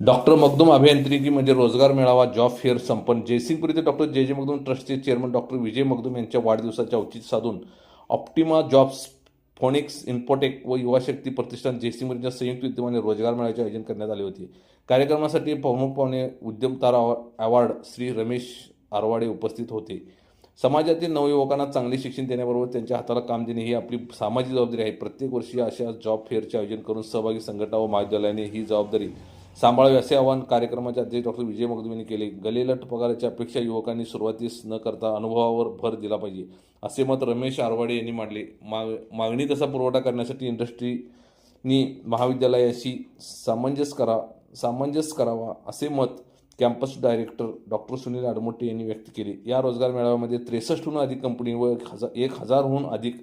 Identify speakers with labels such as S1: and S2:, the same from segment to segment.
S1: Doctor Magdum अभियांत्रिकी म्हणजे रोजगार मेळावा जॉब फेअर संपन्न. जयसिंगपूर येथे डॉक्टर जे जे मगदूम ट्रस्टचे चेअरमन डॉक्टर विजय मगदूम यांच्या वाढदिवसाचे औचित्य साधून ऑप्टिमा जॉब्स फोनिक्स इन्फोटेक व युवा शक्ती प्रतिष्ठान जयसिंगपूरच्या संयुक्त विद्यमाने रोजगार मेळाव्याचे आयोजन करण्यात आले होते. कार्यक्रमासाठी प्रमुख पाहुणे उद्यमतारा अवॉर्ड श्री रमेश आरवाडे उपस्थित होते. समाजातील नवयुवकांना चांगले शिक्षण देण्याबरोबर त्यांच्या हाताला काम देणे ही आपली सामाजिक जबाबदारी आहे. प्रत्येक वर्षी अशा जॉब फेअरचे आयोजन करून सहभागी संघटना व महाविद्यालयाने ही जबाबदारी सांभाळावी असे आवाहन कार्यक्रमाचे अध्यक्ष डॉक्टर विजय मगदूम यांनी केले. गलेलट पगाराच्या अपेक्षा युवकांनी सुरुवातीस न करता अनुभवावर भर दिला पाहिजे असे मत रमेश आरवाडे यांनी मांडले. माग मागणी तसा पुरवठा करण्यासाठी इंडस्ट्रीनी महाविद्यालयाशी सामंजस्य करा सामंजस्य करावा असे मत campus director doctor Sunil Admote यांनी व्यक्त केले. या रोजगार मेळाव्यामध्ये त्रेसष्टहून अधिक कंपनी व एक हजार एक हजारहून अधिक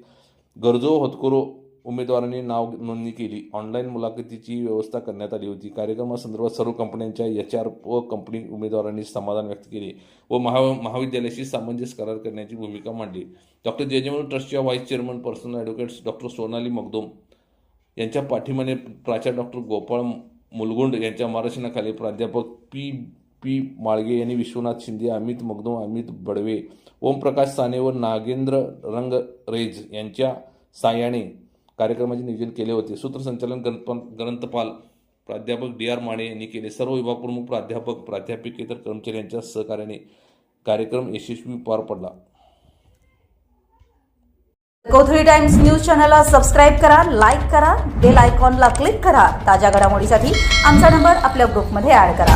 S1: गरजो होतकरो उमेदवारांनी नाव नोंदणी केली. ऑनलाईन मुलाखतीची व्यवस्था करण्यात आली होती. कार्यक्रमासंदर्भात सर्व कंपन्यांच्या एच आर व कंपनी उमेदवारांनी समाधान व्यक्त केले व महा महाविद्यालयाशी सामंजस्य करार करण्याची भूमिका मांडली. डॉक्टर जे ट्रस्टच्या vice chairman personal advocates doctor Sonali Magdum यांच्या पाठीमाने प्राचार्य डॉक्टर गोपाळ मुलगुंड यांच्या मार्गदर्शनाखाली प्राध्यापक पी पी माळगे यांनी विश्वनाथ शिंदे अमित मगदूम अमित बडवे ओमप्रकाश साने व नागेंद्र रंगरेज यांच्या साह्याने कार्यक्रमाचे नियोजन केले होते. सूत्रसंचालन ग्रंथपाल प्राध्यापक डी आर माने यांनी केले. सर्व विभाग प्रमुख प्राध्यापक प्राध्यापिकेतर कर्मचारी यांच्या सहकार्याने कार्यक्रम यशस्वी पार पडला.
S2: कौथळी टाइम्स न्यूज चॅनलला सबस्क्राईब करा लाईक करा बेल आयकॉनला क्लिक करा. ताज्या घडामोडीसाठी आमचा नंबर आपल्या ग्रुपमध्ये ऍड करा.